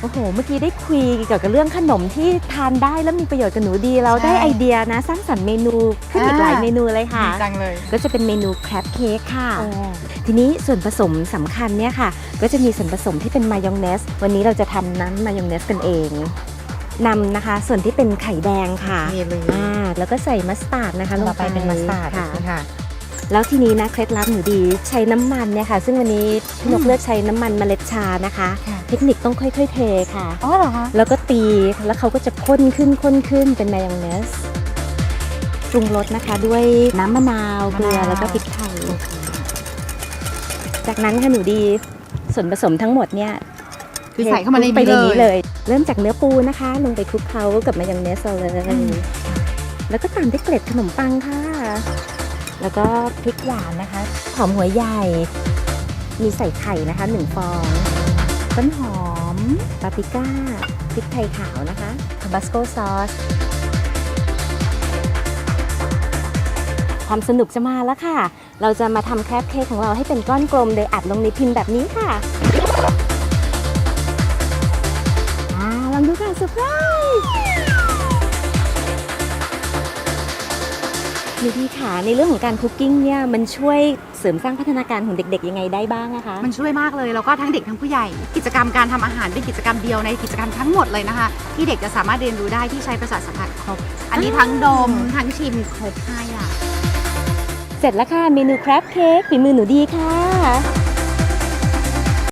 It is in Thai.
โอ้โห เมื่อกี้ได้คุยเกี่ยวกับเรื่องขนมที่ทานได้แล้วมีประโยชน์กับหนูดี เราใช่ได้ไอเดียนะ สร้างสรรค์เมนูขึ้นอีกอ่าหลายเมนูเลยค่ะ ดีจังเลยก็จะเป็นเมนูแครปเค้กค่ะ โอ้ทีนี้ส่วนผสมสำคัญเนี่ยค่ะ ก็จะมีส่วนผสมที่เป็นมายองเนส วันนี้เราจะทำน้ำมายองเนสกันเองนำนะคะ ส่วนที่เป็นไข่แดงค่ะนี่เลยอ่าแล้วก็ใส่มัสตาร์ดนะคะลงต่อไปเป็นมัสตาร์ดค่ะ ค่ะ แล้วทีนี้นะเคล็ดลับหนูดีใช้น้ำมันเนี่ยค่ะ ซึ่งวันนี้พี่นกอืมเลือกใช้น้ำมันเมล็ดชานะคะ ค่ะ เทคนิคต้องค่อยๆเทค่ะ อ๋อเหรอคะ แล้วก็ตีแล้วเขาก็จะข้นขึ้นข้นขึ้นเป็นมายองเนสปรุงรสนะคะด้วยน้ำมะนาวเกลือแล้วก็พริกไทย จากนั้นค่ะหนูดีส่วนผสมทั้งหมดเนี่ยคือใส่เข้ามาในไปในนี้นี้เลเลยยเริ่มจากเนื้อปูนะคะ ลงไปคลุกเคล้ากับมายองเนสเลยอืมแล้วก็ตามด้วยเกล็ดขนมปังค่ะ แล้วก็พริกหวานนะคะ หอมหัวใหญ่ มีใส่ไข่นะคะหนึ่งฟอง ต้นหอมปาปริก้าพริกไทยขาวนะคะทาบัสโกซอสความสนุกจะมาแล้วค่ะ เราจะมาทำแครปเค้กของเราให้เป็นก้อนกลมโดยอัดลงในพิมพ์แบบนี้ค่ะ ดูดีค่ะในเรื่องของการคุกกิ้งเนี่ยมันช่วยเสริมสร้างพัฒนาการของเด็กๆยังไงได้บ้างนะคะ มันช่วยมากเลยแล้วก็ทั้งเด็กทั้งผู้ใหญ่ กิจกรรมการทำอาหารเป็นกิจกรรมเดียวในกิจกรรมทั้งหมดเลยนะคะ ที่เด็กจะสามารถเรียนรู้ได้ที่ใช้ประสาทสัมผัสครบ อันนี้ทั้งดมทั้งชิมครบห้าอย่างเสร็จแล้วค่ะเมนูแครปเค้กฝีมือหนูดีค่ะ